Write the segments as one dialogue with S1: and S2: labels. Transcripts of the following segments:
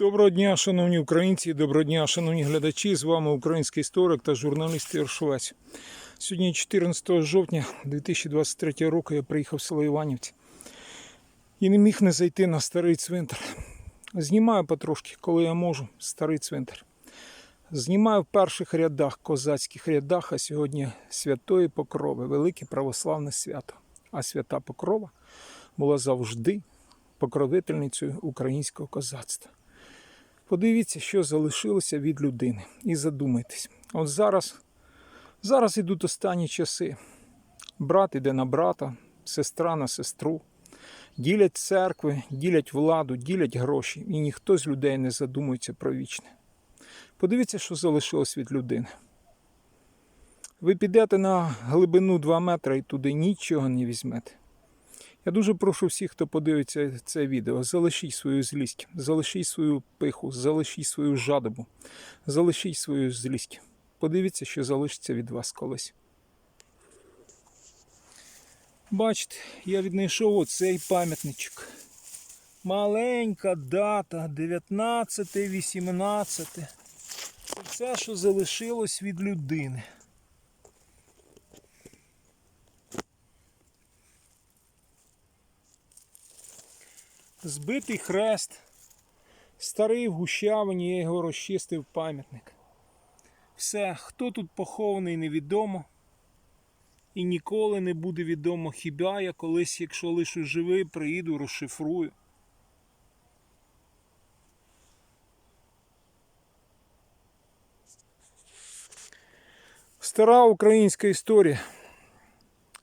S1: Доброго дня, шановні українці, доброго дня, шановні глядачі. З вами український історик та журналіст Ігор Швець. Сьогодні 14 жовтня 2023 року я приїхав в село Іванівці і не міг не зайти на старий цвинтар. Знімаю потрошки, коли я можу, старий цвинтар. Знімаю в перших рядах, козацьких рядах, а сьогодні святої Покрови, велике православне свято. А свята Покрова була завжди покровительницею українського козацтва. Подивіться, що залишилося від людини, і задумайтесь. От зараз, зараз ідуть останні часи. Брат іде на брата, сестра на сестру. Ділять церкви, ділять владу, ділять гроші, і ніхто з людей не задумується про вічне. Подивіться, що залишилось від людини. Ви підете на глибину 2 метри і туди нічого не візьмете. Я дуже прошу всіх, хто подивиться це відео, залишіть свою злість, залишіть свою пиху, залишіть свою жадобу, залишіть свою злість. Подивіться, що залишиться від вас колись. Бачите, я віднайшов оцей пам'ятничок. Маленька дата 19-18. Це все, що залишилось від людини. Збитий хрест, старий в гущавині, я його розчистив пам'ятник. Все, хто тут похований, невідомо. І ніколи не буде відомо, хіба я колись, якщо лише живий, приїду, розшифрую. Стара українська історія,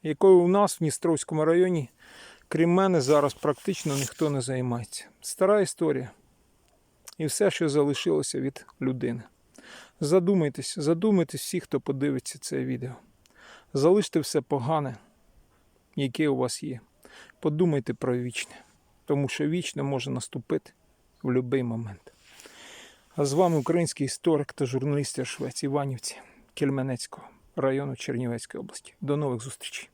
S1: якою у нас в Дністровському районі Крім мене, зараз практично ніхто не займається. Стара історія. І все, що залишилося від людини. Задумайтесь, задумайтесь всі, хто подивиться це відео. Залиште все погане, яке у вас є. Подумайте про вічне, тому що вічне може наступити в будь-який момент. А з вами український історик та журналіст Швець Іванівці Кельменецького району Чернівецької області. До нових зустрічей.